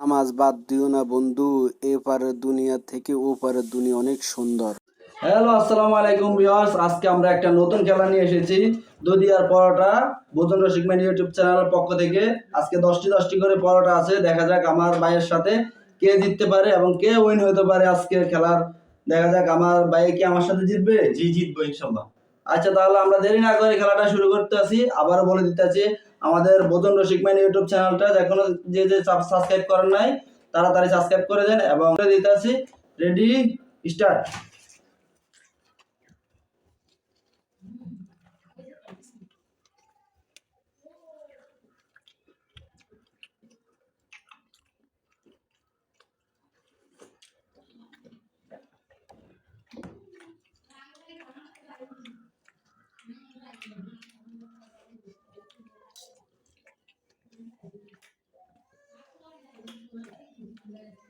নামাজ বাদ দিও না বন্ধু এপারের দুনিয়া থেকে ওপারের দুনিয়া অনেক সুন্দর। হ্যালো, আসসালামু আলাইকুম ভিউয়ার্স। আজকে আমরা একটা নতুন খেলা নিয়ে এসেছি, দুদিয়ার পরোটা। বোজন রসিক ইউটিউব চ্যানেলের পক্ষ থেকে আজকে দশটি দশটি করে পরোটা আছে। দেখা যাক আমার ভাইয়ের সাথে কে জিততে পারে এবং কে উইন হতে পারে আজকের খেলার। দেখা যাক আমার ভাই কি আমার সাথে জিতবে? জি, জিতবো ইনশাল্লাহ। আচ্ছা তাহলে আমরা দেরি না করে খেলাটা শুরু করতে আসি আবারও বলে দিতে আছি আমাদের বোজন রসিক ম্যান ইউটিউব চ্যানেলটা এখনও যে যে সাবস্ক্রাইব করেন নাই, তাড়াতাড়ি সাবস্ক্রাইব করে দেন এবং দিতে আছি রেডি স্টার্ট Thank you.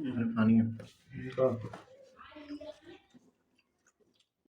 खानी है। हाँ।